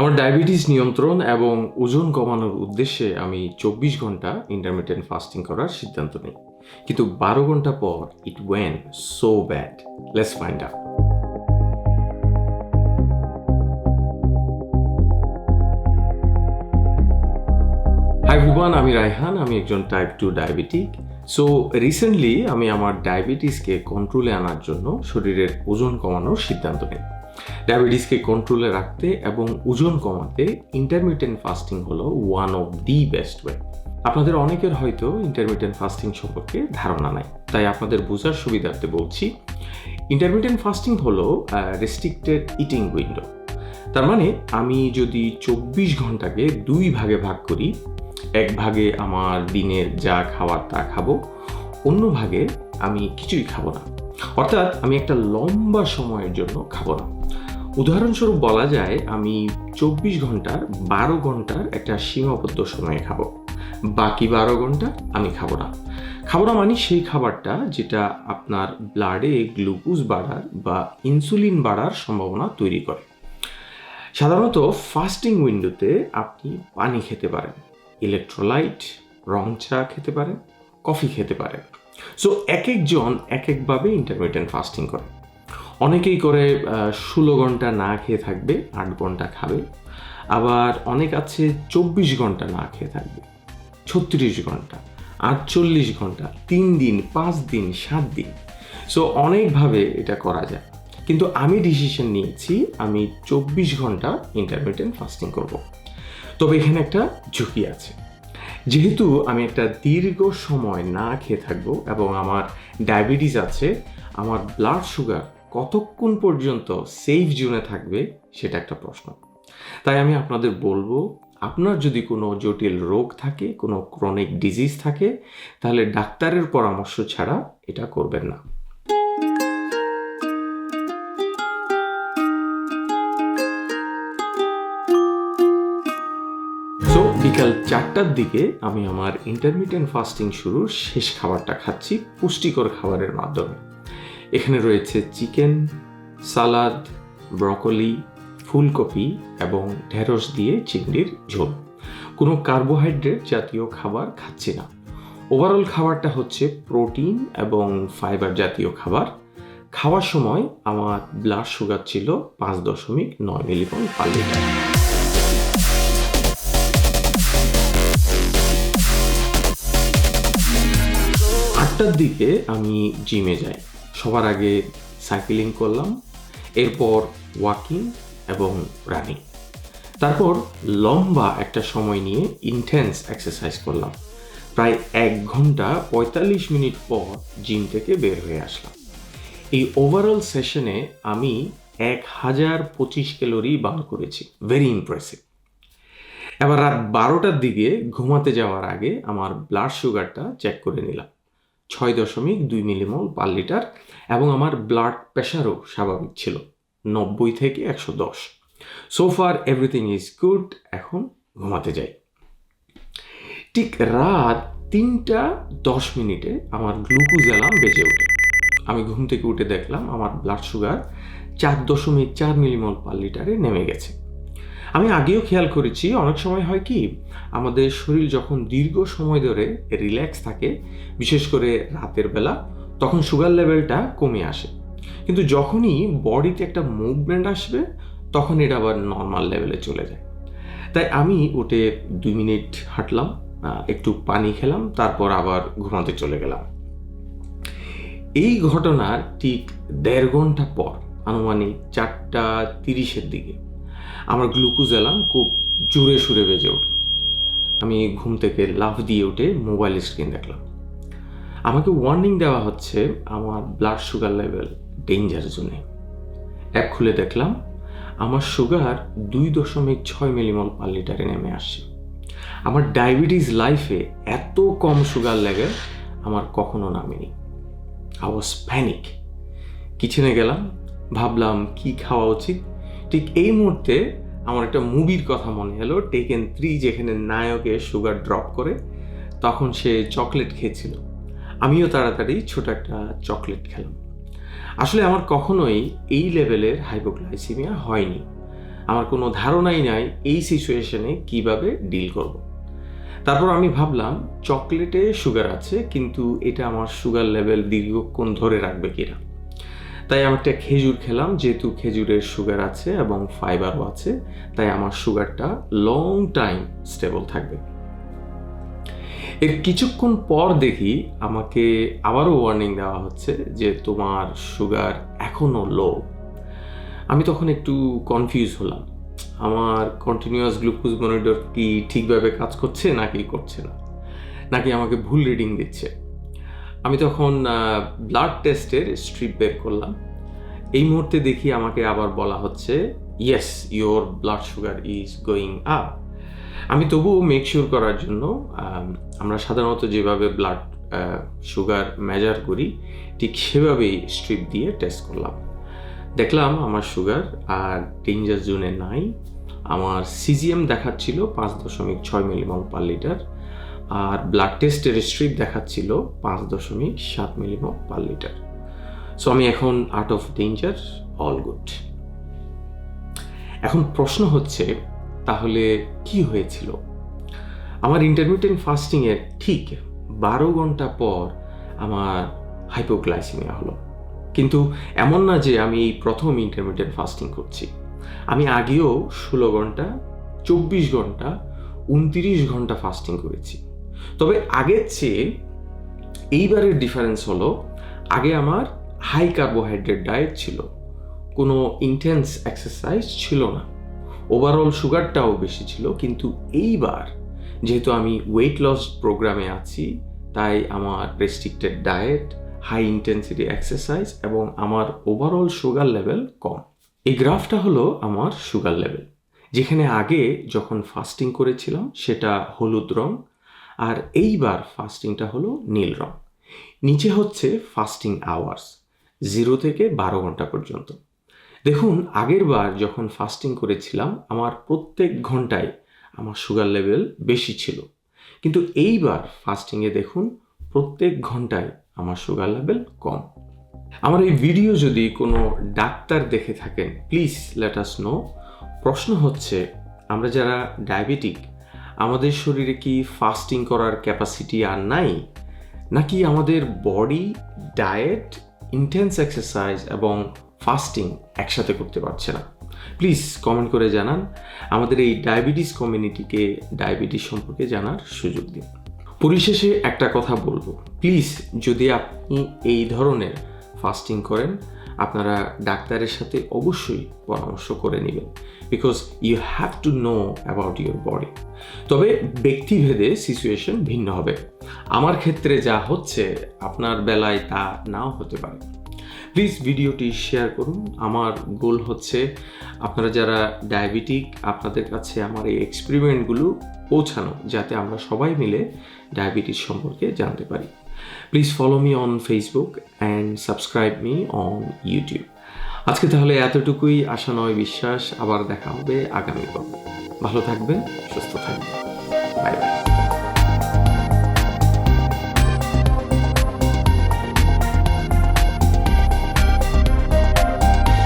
আমার ডায়াবেটিস নিয়ন্ত্রণ এবং ওজন কমানোর উদ্দেশ্যে আমি চব্বিশ ঘণ্টা ইন্টারমিডিয়েন্ট ফাস্টিং করার সিদ্ধান্ত নিই। কিন্তু বারো ঘণ্টা পর it went so bad let's find out everyone আমি রায়হান, আমি একজন type two diabetic so recently আমি আমার ডায়াবেটিসকে কন্ট্রোলে আনার জন্য শরীরের ওজন কমানোর সিদ্ধান্ত নিই। ডায়াবেটিসকে কন্ট্রোলে রাখতে এবং ওজন কমাতে ইন্টারমিডিয়েন্ট ফাস্টিং হলো one of the best way আপনাদের অনেকের হয়তো ইন্টারমিডিয়েন্ট ফাস্টিং সম্পর্কে ধারণা নাই, তাই আপনাদের বোঝার সুবিধার্থে বলছি ইন্টারমিডিয়েন্ট ফাস্টিং হলো রেস্ট্রিক্টেড ইটিং উইন্ডো তার মানে আমি যদি চব্বিশ ঘন্টাকে দুই ভাগে ভাগ করি, এক ভাগে আমার দিনের যা খাবার তা খাব, অন্য ভাগে আমি কিছুই খাব না। অর্থাৎ আমি একটা লম্বা সময়ের জন্য খাব না। উদাহরণস্বরূপ বলা যায়, আমি চব্বিশ ঘণ্টার বারো ঘণ্টার একটা সীমাবদ্ধ সময়ে খাব। বাকি বারো ঘণ্টা আমি খাব না। খাব না মানে সেই খাবারটা যেটা আপনার ব্লাডে গ্লুকোজ বাড়ার বা ইনসুলিন বাড়ার সম্ভাবনা তৈরি করে। সাধারণত ফাস্টিং উইন্ডোতে আপনি পানি খেতে পারেন ইলেকট্রোলাইট রং চা খেতে পারেন কফি খেতে পারেন। সো এক একজন এক একভাবে ইন্টারমিডিয়েন্ট ফাস্টিং করে। অনেকেই করে ষোলো ঘণ্টা না খেয়ে থাকবে, আট ঘণ্টা খাবে। আবার অনেক আছে চব্বিশ ঘণ্টা না খেয়ে থাকবে, ছত্রিশ ঘণ্টা, আটচল্লিশ ঘণ্টা, তিন দিন, পাঁচ দিন, সাত দিন। সো অনেকভাবে এটা করা যায়। কিন্তু আমি ডিসিশন নিয়েছি, আমি চব্বিশ ঘণ্টা ইন্টারমিডিয়েন্ট ফাস্টিং করব। তবে এখানে একটা ঝুঁকি আছে। যেহেতু আমি একটা দীর্ঘ সময় না খেয়ে থাকব এবং আমার ডায়াবেটিস আছে, আমার ব্লাড সুগার কতক্ষণ পর্যন্ত সেফ জোনে থাকবে সেটা একটা প্রশ্ন। তাই আমি আপনাদের বলব, আপনার যদি কোনো জটিল রোগ থাকে, কোনো ক্রনিক ডিজিজ থাকে, তাহলে ডাক্তারের পরামর্শ ছাড়া এটা করবেন না। বিকাল চারটার দিকে আমি আমার ইন্টারমিডিয়েন্ট ফাস্টিং শুরুর শেষ খাবারটা খাচ্ছি পুষ্টিকর খাবারের মাধ্যমে। এখানে রয়েছে চিকেন সালাদ ব্রকলি ফুলকপি এবং ঢেঁড়স দিয়ে চিংড়ির ঝোল। কোনো কার্বোহাইড্রেট জাতীয় খাবার খাচ্ছি না। ওভারঅল খাবারটা হচ্ছে প্রোটিন এবং ফাইবার জাতীয় খাবার। খাওয়ার সময় আমার ব্লাড সুগার ছিল পাঁচ দশমিক নয় মিলিগ্রাম পার লিটার আটটার দিকে আমি জিমে যাই। সবার আগে সাইকেলিং করলাম, এরপর ওয়াকিং এবং রানিং তারপর লম্বা একটা সময় নিয়ে ইন্টেন্স এক্সারসাইজ করলাম। প্রায় এক ঘণ্টা পঁয়তাল্লিশ মিনিট পর জিম থেকে বের হয়ে আসলাম। এই ওভারঅল সেশনে আমি এক হাজার পঁচিশ ক্যালোরি বার্ন করেছি। ভেরি ইমপ্রেসিভ এবার রাত বারোটার দিকে ঘুমাতে যাওয়ার আগে আমার ব্লাড সুগারটা চেক করে নিলাম। ছয় দশমিক দুই মিলিমল পার লিটার এবং আমার ব্লাড প্রেশারও স্বাভাবিক ছিল নব্বই থেকে একশো দশ। So far everything is good এখন ঘুমাতে যাই। ঠিক রাত তিনটা দশ মিনিটে আমার গ্লুকোজ অ্যালার্ম বেজে ওঠে। আমি ঘুম থেকে উঠে দেখলাম আমার ব্লাড সুগার চার দশমিক চার মিলিমল পার লিটারে নেমে গেছে। আমি আগেও খেয়াল করেছি, অনেক সময় হয় কি, আমাদের শরীর যখন দীর্ঘ সময় ধরে রিল্যাক্স থাকে, বিশেষ করে রাতের বেলা, তখন সুগার লেভেলটা কমে আসে। কিন্তু যখনই বডিতে একটা মুভমেন্ট আসবে, তখন এটা আবার নর্মাল লেভেলে চলে যায়। তাই আমি উঠে দুই মিনিট হাঁটলাম একটু পানি খেলাম, তারপর আবার ঘুমাতে চলে গেলাম। এই ঘটনার ঠিক দেড় ঘণ্টা পর, আনুমানিক চারটা তিরিশের দিকে আমার গ্লুকোজ এলাম খুব জোরে সুরে বেজে উঠল। আমি ঘুম থেকে লাফ দিয়ে উঠে মোবাইল স্ক্রিন দেখলাম। আমাকে ওয়ার্নিং দেওয়া হচ্ছে আমার ব্লাড সুগার লেভেল ডেঞ্জার জোনে অ্যাপ খুলে দেখলাম, আমার সুগার দুই দশমিক ছয় মিলিমল পার লিটারে নেমে আসছে। আমার ডায়াবেটিস লাইফে এত কম সুগার লেভেল আমার কখনো নামেনি। আই ওয়াজ প্যানিক কিচেনে গেলাম, ভাবলাম কি খাওয়া উচিত? ঠিক এই মুহূর্তে আমার একটা মুভির কথা মনে এলো টেকেন থ্রি যেখানে নায়কে সুগার ড্রপ করে, তখন সে চকলেট খেয়েছিল। আমিও তাড়াতাড়ি ছোট একটা চকলেট খেলাম। আসলে আমার কখনোই এই লেভেলের হাইপোগ্লাইসিমিয়া হয়নি। আমার কোনো ধারণাই নাই এই সিচুয়েশনে কীভাবে ডিল করব। তারপর আমি ভাবলাম চকলেটে সুগার আছে, কিন্তু এটা আমার সুগার লেভেল দীর্ঘক্ষণ ধরে রাখবে কিনা। তাই আমি একটা খেজুর খেলাম, যেহেতু খেজুরের সুগার আছে এবং ফাইবারও আছে, তাই আমার সুগারটা লং টাইম স্টেবল থাকবে। এর কিছুক্ষণ পর দেখি আমাকে আবারও ওয়ার্নিং দেওয়া হচ্ছে যে তোমার সুগার এখনও লো আমি তখন একটু কনফিউজ হলাম। আমার কন্টিনিউয়াস গ্লুকোজ মনিটর কি ঠিকভাবে কাজ করছে নাকি করছে না? নাকি আমাকে ভুল রিডিং দিচ্ছে? আমি তখন ব্লাড টেস্টের স্ট্রিপ বের করলাম। এই মুহূর্তে দেখি আমাকে আবার বলা হচ্ছে yes your blood sugar is going up আমি তবুও মেক শিওর করার জন্য আমরা সাধারণত যেভাবে ব্লাড সুগার মেজার করি, ঠিক সেভাবেই স্ট্রিপ দিয়ে টেস্ট করলাম। দেখলাম আমার সুগার আর ডেঞ্জার জোনে নাই। আমার সিজিএম দেখাচ্ছিল পাঁচ দশমিক ছয় মিলিমল পার লিটার আর ব্লাড টেস্টের স্ট্রিপ দেখাচ্ছিল পাঁচ দশমিক সাত মিলিমল পার লিটার সো আমি এখন out of danger all good এখন প্রশ্ন হচ্ছে, তাহলে কি হয়েছিল? আমার ইন্টারমিডিয়েন্ট ফাস্টিংয়ের ঠিক বারো ঘণ্টা পর আমার হাইপোগ্লাইসিমিয়া হলো। কিন্তু এমন না যে আমি এই প্রথম ইন্টারমিডিয়েন্ট ফাস্টিং করছি। আমি আগেও ষোলো ঘণ্টা, চব্বিশ ঘণ্টা, উনতিরিশ ঘণ্টা ফাস্টিং করেছি। তবে আগের চেয়ে এইবারের ডিফারেন্স হলো, আগে আমার হাই কার্বোহাইড্রেট ডায়েট ছিল। কোনো ইন্টেন্স এক্সারসাইজ ছিল না। ওভারঅল সুগারটাও বেশি ছিল, কিন্তু এইবার যেহেতু আমি ওয়েট লস প্রোগ্রামে আছি, তাই আমার restricted diet high intensity exercise এবং আমার ওভারঅল সুগার লেভেল কম। এই গ্রাফটা হলো আমার সুগার লেভেল যেখানে আগে যখন ফাস্টিং করেছিলাম, সেটা হলুদ রং আর এইবার ফাস্টিংটা হলো নীল রং। নিচে হচ্ছে ফাস্টিং আওয়ার্স জিরো থেকে বারো ঘণ্টা পর্যন্ত। দেখুন, আগের বার যখন ফাস্টিং করেছিলাম, আমার প্রত্যেক ঘন্টায় আমার সুগার লেভেল বেশি ছিল। কিন্তু এইবার ফাস্টিংয়ে দেখুন, প্রত্যেক ঘন্টায় আমার সুগার লেভেল কম। আমার এই ভিডিও যদি কোনো ডাক্তার দেখে থাকেন প্লিজ লেট আস নো প্রশ্ন হচ্ছে, আমরা যারা ডায়াবেটিক আমাদের শরীরে কি ফাস্টিং করার ক্যাপাসিটি আর নাই? নাকি আমাদের বডি ডায়েট ইন্টেন্স এক্সারসাইজ এবং ফাস্টিং একসাথে করতে পারছে না? প্লিজ কমেন্ট করে জানান। আমাদের এই ডায়াবেটিস কমিউনিটিকে ডায়াবেটিস সম্পর্কে জানার সুযোগ দিন। পরিশেষে একটা কথা বলব। প্লিজ যদি আপনি এই ধরনের ফাস্টিং করেন, আপনারা ডাক্তারের সাথে অবশ্যই পরামর্শ করে নেবেন। Because you have to know about your body তবে ব্যক্তিভেদে সিচুয়েশন ভিন্ন হবে। আমার ক্ষেত্রে যা হচ্ছে, আপনার বেলায় তা নাও হতে পারে। প্লিজ ভিডিওটি শেয়ার করুন। আমার গোল হচ্ছে, আপনারা যারা ডায়াবেটিক আপনাদের কাছে আমার এই এক্সপেরিমেন্টগুলো পৌঁছানো, যাতে আমরা সবাই মিলে ডায়াবেটিস সম্পর্কে জানতে পারি। Please follow me on Facebook and subscribe me on YouTube আজকে তাহলে এতটুকুই। আশা নয়, বিশ্বাস। আবার দেখা হবে আগামী ভালো থাকবেন, সুস্থ থাকবেন। Bye bye